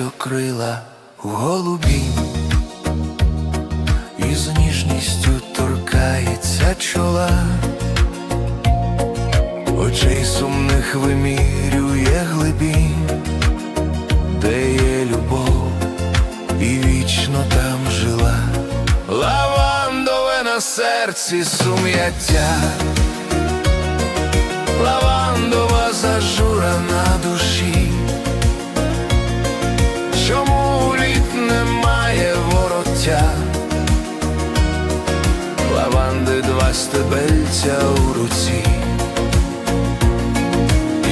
в голубі, і з ніжністю торкається чола, очей сумних вимірює глибінь, де є любов і вічно там жила. Лавандове на серці сум'яття, стебельця у руці,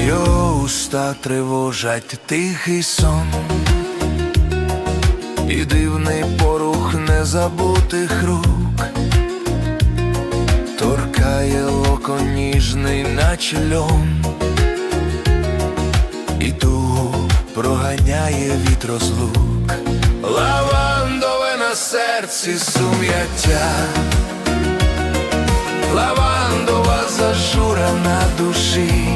Його уста тривожать тихий сон, і дивний порух незабутих рук, торкає локон ніжний, наче льон. І тугу проганяє від розлук, лавандове на серці сум'яття, лавандова зажура на душі.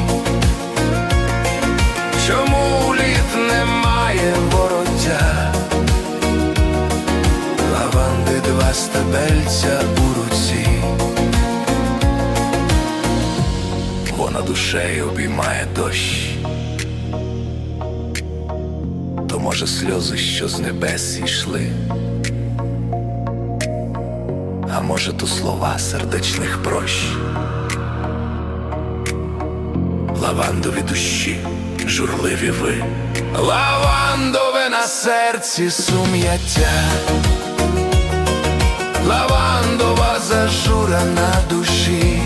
Чому літ немає вороття? Лаванди два стебельця у руці. Вона душею обіймає дощ. То може сльози, що з небес йшли, може, то слова сердечних прощ. Лавандові душі, журливі ви, лавандове на серці сум'яття, лавандова зажура на душі.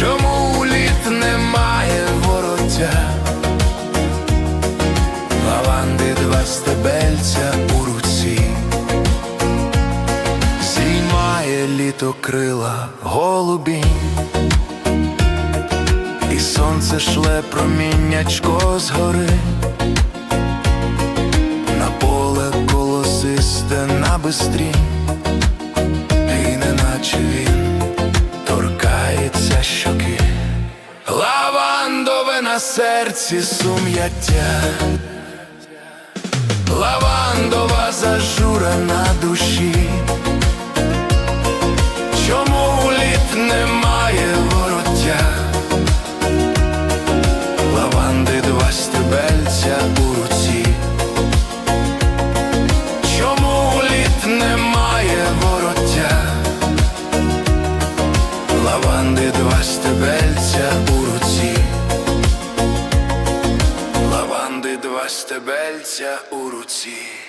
Чому літ немає вороття? Літо крила голубінь, і сонце шле проміннячко згори, на поле колосисте на бистрінь, і неначе він торкається щоки. Лавандове на серці сум'яття, лавандова зажура на душі. Стебельця у руці. Лаванди два стебельця у руці.